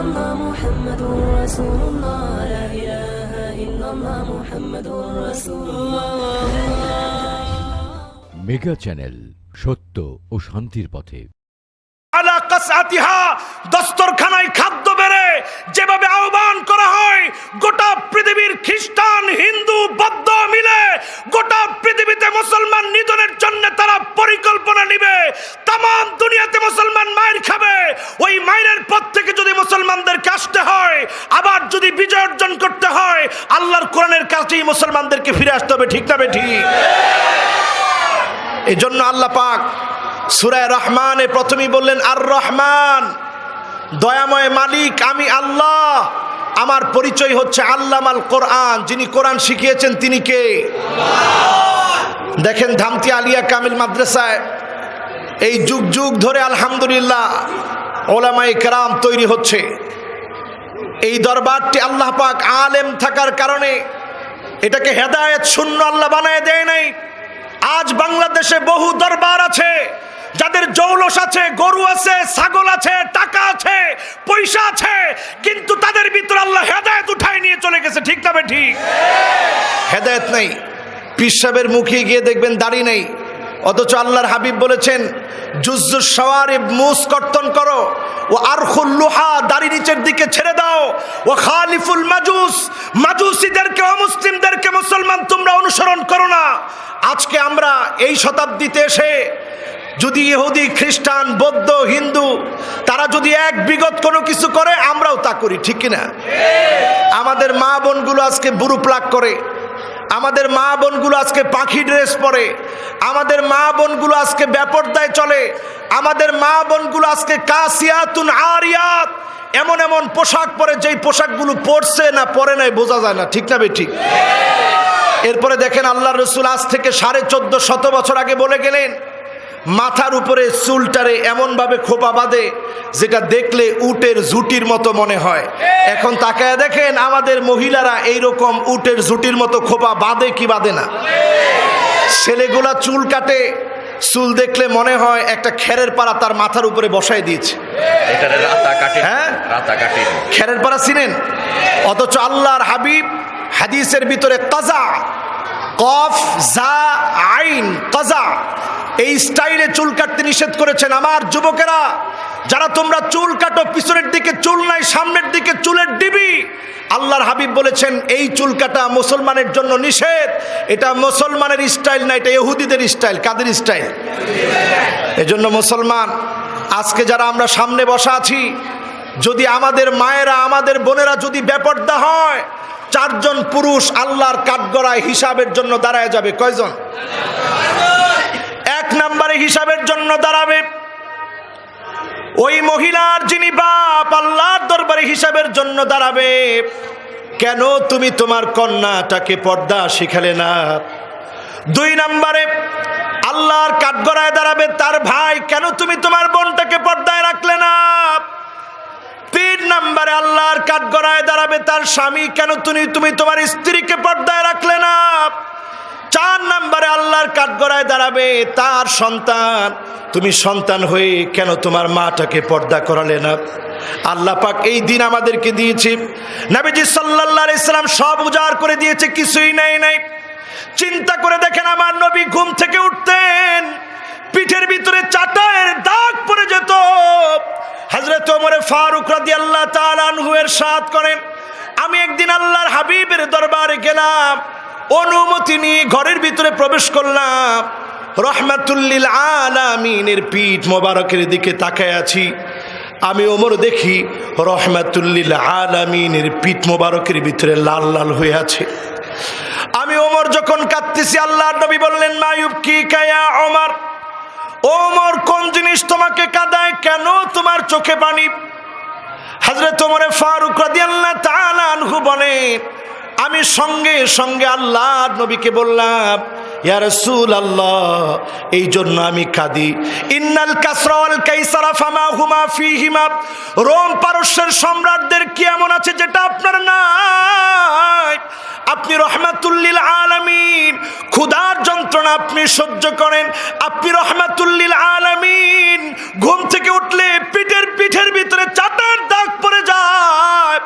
الله محمد رسول الله لا إله إلا الله محمد رسول الله mega channel সত্য ও শান্তির পথে আলা কাসআতিহা দস্তরখানায় খাদ্য বেড়ে যেভাবে আহ্বান করা হয় গোটা পৃথিবীর খ্রিস্টান হিন্দু বৌদ্ধ মিলে গোটা পৃথিবীতে মুসলমান নিধনের জন্য তারা পরিকল্পনা নিবে তাম দুনিয়াতে মুসলমান মায়ের খাবে। ওই মায়ের পথ থেকে যদি মুসলমানদেরকে আসতে হয়, আবার যদি বিজয় অর্জন করতে হয়, আল্লাহর কোরআনের কাছেই মুসলমানদেরকে ফিরে আসতে হবে, ঠিক না ঠিক? এই জন্য আল্লাহ পাক সুরায় রহমানে প্রথমেই বললেন আর রহমান দয়াময় মালিক, আমি আল্লাহ। আমার পরিচয় হচ্ছে আল্লামাল কোরআন, যিনি কোরআন শিখিয়েছেন তিনি কে? দেখেন ধামতি আলিয়া কামিল মাদ্রাসায় এই যুগ যুগ ধরে আলহামদুলিল্লাহ ওলামাই কেরাম তৈরি হচ্ছে। এই দরবারটি আল্লাহ পাক আলেম থাকার কারণে এটাকে হেদায়েত শূন্য আল্লাহ বানায় দেয় নাই। আজ বাংলাদেশে বহু দরবার আছে, যাদের জৌলস আছে, গরু আছে, ছাগল আছে, টাকা আছে, পয়সা আছে, কিন্তু তাদের ভিতর আল্লাহ হেদায়েত উঠায় নিয়ে চলে গেছে, ঠিক না বে ঠিক? হেদায়ত নেই। পিসাবের মুখে গিয়ে দেখবেন দাড়ি নেই। অথচ আল্লাহর হাবিব বলেছেন জুজ্জুস সওয়ারিব মুস কর্তন করো, ও আরখুল লুহা দাড়ি নিচের দিকে ছেড়ে দাও, ও খালিফুল মাজুস, মাজুসিদেরকে, অমুসলিমদেরকে মুসলমান তোমরা অনুসরণ করো না। আজকে আমরা এই শতাব্দীতে এসে যদি ইহুদি, খ্রিস্টান, বৌদ্ধ, হিন্দু, তারা যদি এক বিগত কোনো কিছু করে, আমরাও তা করি, ঠিক কিনা? আমাদের মা বোনগুলো আজকে বুরু প্লাক করে আমাদের মা বোনগুলো আজকে পাখি ড্রেস পরে, আমাদের মা বোনগুলো আজকে ব্যাপরদায় চলে, আমাদের মা বোনগুলো আজকে কাসিয়াতুন আরিয়াত, এমন এমন পোশাক পরে যেই পোশাকগুলো পরছে না, পরে নাই, বোঝা যায় না, ঠিক না ঠিক। এরপরে দেখেন আল্লাহ রসুল আজ থেকে সাড়ে চোদ্দ শত বছর আগে বলে গেলেন মাথার উপরে চুলটারে এমনভাবে খোপা বাঁধে যেটা দেখলে উটের জুটির মতো মনে হয়। এখন তাকায় দেখেন আমাদের মহিলারা এইরকম উটের জুটির মতো খোপা বাঁধে কি বাঁধে না? ছেলেগুলা চুল কাটে চুল দেখলে মনে হয় একটা খেরের পাড়া তার মাথার উপরে বসায় দিয়েছে। হ্যাঁ? খেরের পাড়া চিনেন? অথচ আল্লাহর হাবিব হাদিসের ভিতরে তাজা কফ জা আইন তাজা। এই স্টাইলে চুল কাটতে নিষেধ করেছেন আমার যুবকেরা। যারা তোমরা চুল কাটো, পিছনের দিকে চুল নাই, সামনের দিকে চুলের ডিবি। আল্লাহর হাবিব বলেছেন, এই চুল কাটা মুসলমানের জন্য নিষেধ। এটা মুসলমানের স্টাইল না, এটা ইহুদিদের স্টাইল। কাদের স্টাইল? এজন্য মুসলমান, আজকে যারা আমরা সামনে বসা আছি, যদি আমাদের মায়েরা, আমাদের বোনেরা যদি বেপর্দা হয়, চারজন পুরুষ আল্লাহর কাঠগড়ায় হিসাবের জন্য দাঁড়ায় যাবে। কয়জন? এক হিসাবের জন্য দাঁড়াবে। ওই মহিলার যিনি বাপ আল্লাহর দরবারে হিসাবের জন্য দাঁড়াবে, কেন তুমি তোমার কন্যাটাকে পর্দা শিখালে না? দুই নম্বরে, আল্লাহর কাঠগড়ায় দাঁড়াবে, তার ভাই, কেন তুমি তোমার বোনটাকে পর্দায় রাখলে না? তিন নম্বরে, আল্লাহর কাঠগড়ায় দাঁড়াবে, তার স্বামী, কেন তুমি তুমি তোমার স্ত্রীকে পর্দায় রাখলে না? চার নাম্বারে আল্লাহর কাঠগড়ায় দাঁড়াবে তার সন্তান। তুমি সন্তান হয়ে কেন তোমার মাটাকে পর্দা করালে না? আল্লাহ পাক এই দিন আমাদেরকে দিয়েছে। নাবিজি সাল্লাল্লাহু ইসলাম সব উজাড় করে দিয়েছে, কিছুই নাই নাই। চিন্তা করে দেখেন আমার নবী ঘুম থেকে উঠতেন, পিঠের ভিতরে চাটায়ের দাগ পড়ে যেত। হজরত ওমরে ফারুক রাদি আল্লাহ তালানহুয়ের সাথ করেন, আমি একদিন আল্লাহর হাবিবের দরবারে গেলাম অনুমতি নিয়ে ঘরের ভিতরে প্রবেশ করলাম। রহমাতুল্লিল আলামিনের পিঠ মোবারকের দিকে তাকায় আছি। আমি ওমর দেখি রহমাতুল্লিল আলামিনের পিঠ মোবারকের ভিতরে লাল লাল হয়ে আছে। আমি ওমর যখন কাঁদতেছি আল্লাহ নবী বললেন মায়ুব কি কায়া ওমর ওমর, কোন জিনিস তোমাকে কাঁদায়? কেন তোমার চোখে পানি? হাজরত ওমরে ফারুক রাদিয়াল্লাহু তাআলা আনহু বলে আমি সঙ্গে সঙ্গে আল্লাহর নবীকে বললাম, ইয়া আল্লাহ এই জন্য আমি কাঁদি। ইন্নাল কাসরা ওয়াল কাইসারা ফামা হুমা ফিহিমা। রোম পারস্যের সম্রাটদের কি এমন আছে যেটা আপনার নাই? আপনি রহমাতুল্লিল আলামিন, ক্ষুধার যন্ত্রণা আপনি সহ্য করেন। আপনি রহমাতুল্লিল আলামিন, ঘুম থেকে উঠলে পিঠের পিঠের ভিতরে চাটার দাগ পড়ে যায়।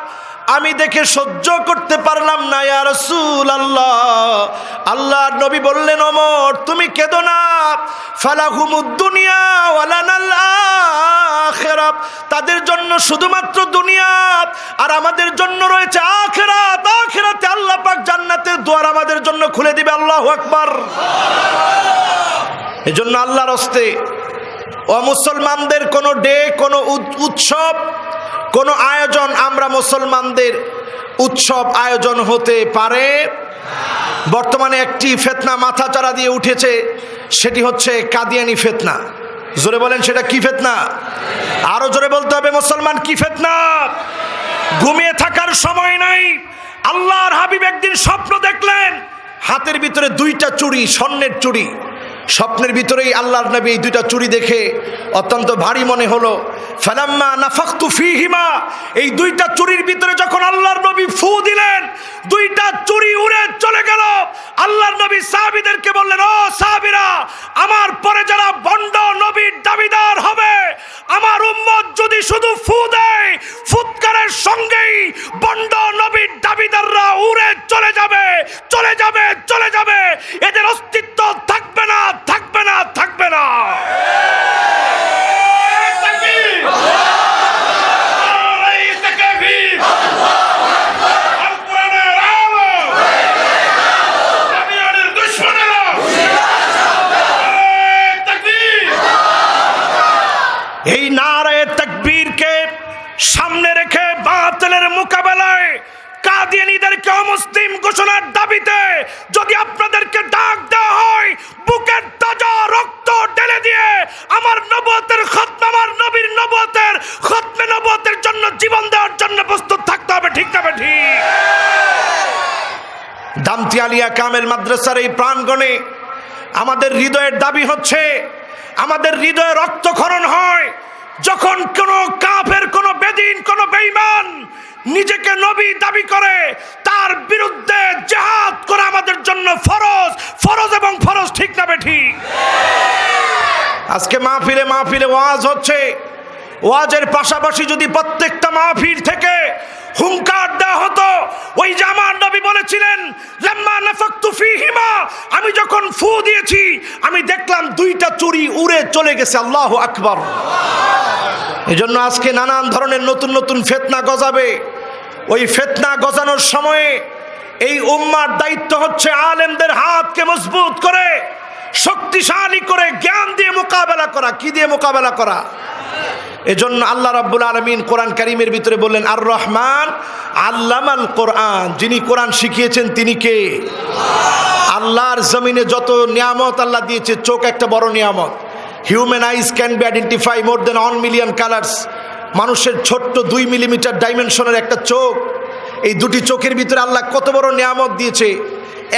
দেখে সহ্য করতে পারলাম না, ইয়া রাসূল আল্লাহ আল্লাহর নবী বললেন, ওমর, তুমি কেঁদো না। ফালাহুমুদ দুনিয়া ওয়ালানাল আখিরাত। তাদের জন্য শুধুমাত্র দুনিয়া আর আমাদের জন্য রয়েছে আখিরাত। আখিরাতে আল্লাহ পাক জান্নাতের দুয়ার আমাদের জন্য খুলে দিবে, আল্লাহু আকবার। এজন্য আল্লাহর হস্তে অমুসলমানদের কোনো ডে, কোনো উৎ- উৎসব কোনো আয়োজন আমরা মুসলমানদের উৎসব আয়োজন হতে পারে? বর্তমানে একটি ফেতনা মাথা চারা দিয়ে উঠেছে, সেটি হচ্ছে কাদিয়ানি ফেতনা। জোরে বলেন, সেটা কি ফেতনা? আরও জোরে বলতে হবে, মুসলমান কি ফেতনা? ঘুমিয়ে থাকার সময় নাই, আল্লাহর হাবিব একদিন স্বপ্ন দেখলেন, হাতের ভিতরে দুইটা চুড়ি, স্বর্ণের চুড়ি। স্বপ্নের ভিতরেই আল্লাহর নবী এই দুইটা চুরি দেখে অত্যন্ত ভারী মনে হলো। ফালাম্মা নাফাখতু ফিহিমা, এই দুইটা চুরির ভিতরে যখন আল্লাহর নবী ফু দিলেন, দুইটা চুরি উড়ে চলে গেল। আল্লাহর নবী সাহাবীদেরকে বললেন, ও সাহাবীরা, আমার পরে যারা বন্ড নবীর দাবিদার হবে, আমার উম্মত যদি শুধু ফু দেয়, ফুৎকারের সঙ্গেই বন্ড নবীর দাবিদাররা উড়ে চলে যাবে চলে যাবে চলে যাবে। এদের যদি আপনাদেরকে ডাক দেওয়া হয়, বুকের তাজা রক্ত ঢেলে দিয়ে আমার নবতের খতম, আমার নবীর নবতের খতমে নবতের জন্য জীবন দেওয়ার জন্য প্রস্তুত থাকতে হবে, ঠিক না ঠিক দামতি আলিয়া কামেল মাদ্রাসার এই প্রাঙ্গণে আমাদের হৃদয়ের দাবি হচ্ছে, আমাদের হৃদয়ে রক্তক্ষরণ হয়, যখন কোনো কাফের, কোনো বেদিন, কোনো বেঈমান নিজেকে নবী দাবি করে, তার বিরুদ্ধে জেহাদ করা আমাদের জন্য ফরজ ফরজ এবং ফরজ ঠিক না ঠিক। আজকে মাহফিলে মাহফিলে ওয়াজ হচ্ছে, ওয়াজের পাশাপাশি যদি প্রত্যেকটা মাহফিল থেকে হুঙ্কার দেওয়া হতো, ওই যে আমার নবী বলেছিলেন আমি যখন ফু দিয়েছি, আমি দেখলাম দুইটা চুরি উড়ে চলে গেছে, আল্লাহু আকবার। এজন্য আজকে নানান ধরনের নতুন নতুন ফেতনা গজাবে। ওই ফেতনা গজানোর সময়ে এই উম্মার দায়িত্ব হচ্ছে আলেমদের হাতকে মজবুত করে, শক্তিশালী করে, জ্ঞান দিয়ে মোকাবেলা করা। কি দিয়ে মোকাবেলা করা? এজন্য আল্লাহ রাব্বুল আলমিন কোরআন কারিমের ভিতরে বললেন আর রহমান আল্লামাল কোরআন। যিনি কোরআন শিখিয়েছেন, তিনি কে? আল্লাহর জমিনে যত নিয়ামত আল্লাহ দিয়েছে, চোখ একটা বড় নিয়ামত। Human eyes can be identify more then one million colours মানুষের ছোট্ট দুই মিলিমিটার ডাইমেনশনের একটা চোখ। এই দুটি চোখের ভিতরে আল্লাহ কত বড় নিয়ামত দিয়েছে।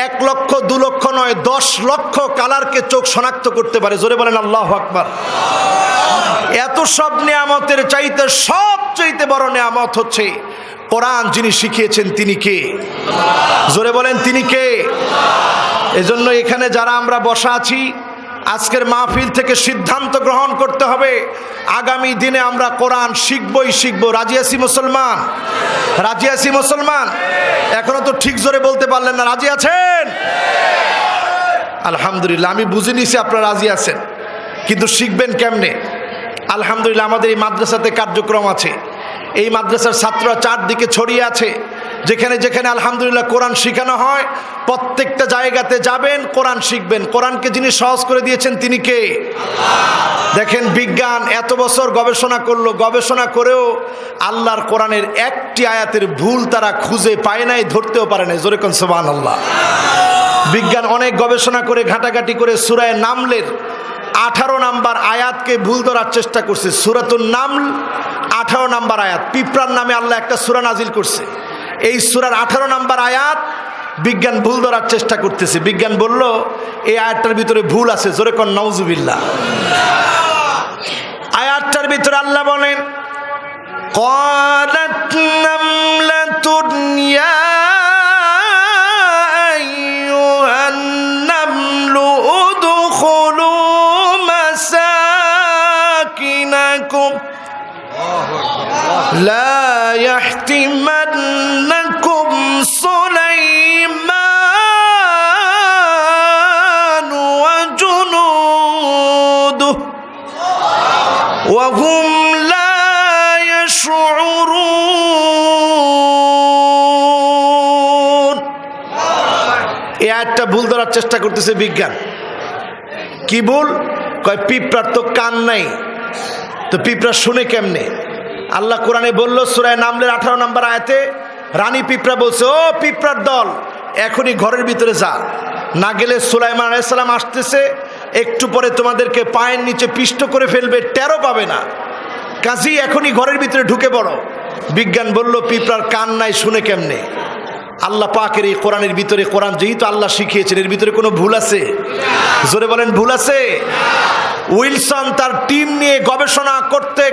এক লক্ষ, দু লক্ষ নয়, দশ লক্ষ কালারকে চোখ শনাক্ত করতে পারে। জোরে বলেন, আল্লাহ আকবার। এত সব নিয়ামতের চাইতে সব চাইতে বড় নিয়ামত হচ্ছে, কোরআন যিনি শিখিয়েছেন তিনি কে? জোরে বলেন, তিনি কে? এজন্য এখানে যারা আমরা বসা আছি আজকের মাহফিল থেকে সিদ্ধান্ত গ্রহণ করতে হবে। আগামী দিনে আমরা কোরআন শিখবই শিখব। রাজি আছি মুসলমান? রাজি আছি মুসলমান? এখনও তো ঠিক জোরে বলতে পারলেন না। রাজি আছেন? আলহামদুলিল্লাহ, আমি বুঝে নিছি আপনারা রাজি আছেন। কিন্তু শিখবেন কেমনে? আলহামদুলিল্লাহ, আমাদের এই মাদ্রাসাতে কার্যক্রম আছে। এই মাদ্রাসার ছাত্ররা চারদিকে ছড়িয়ে আছে। যেখানে যেখানে আলহামদুলিল্লাহ কোরআন শেখানো হয় প্রত্যেকটা জায়গাতে যাবেন কোরআন শিখবেন। কোরআনকে যিনি সহজ করে দিয়েছেন তিনি কে? দেখেন বিজ্ঞান এত বছর গবেষণা করল গবেষণা করেও আল্লাহর কোরআনের একটি আয়াতের ভুল তারা খুঁজে পায় নাই ধরতেও পারে নাই। জোরে কোন সোবান আল্লাহ। বিজ্ঞান অনেক গবেষণা করে ঘাটাঘাটি করে সুরায় নামলের আঠারো নাম্বার আয়াতকে ভুল ধরার চেষ্টা করছে। সুরাতুল নামল আঠারো নাম্বার আয়াত। পিঁপড়ার নামে আল্লাহ একটা সুরা নাজিল করছে। এই সুরার আঠারো নাম্বার আয়াত বিজ্ঞান ভুল ধরার চেষ্টা করতেছে বিজ্ঞান বলল এই আয়াতটার ভিতরে ভুল আছে জোরে কন নওজুবিল্লা আয়াতটার ভিতরে আল্লাহ বলেন قالت نملة يا أيها النمل ادخلوا مساكنكم لا يحتمنكم سليمان وجنوده وهم لا يشعرون এ একটা ভুল ধরার চেষ্টা করতেছে বিজ্ঞান। কি বল কয়, পিঁপড়ার তো কান নাই। তো পিঁপড়া শুনে কেমনে? আল্লাহ কোরআনে বলল সুরায় নামলের আঠারো নম্বর আয়তে রানী পিঁপড়া বলছে, ও পিঁপড়ার দল, এখনই ঘরের ভিতরে যা। না গেলে সুলাইমান আলাইসাল্লাম আসতেছে, একটু পরে তোমাদেরকে পায়ের নিচে পিষ্ট করে ফেলবে টেরো পাবে না। কাজী, এখনই ঘরের ভিতরে ঢুকে পড়ো। বিজ্ঞান বলল, পিঁপড়ার কান নাই, শুনে কেমনে? আল্লাহ পাকের এই কোরআনের ভিতরে, কোরআন যেহেতু আল্লাহ শিখিয়েছেন, এর ভিতরে কোনো ভুল আছে? জোরে বলেন, ভুল আছে? উইলসন তার টিম নিয়ে গবেষণা করতে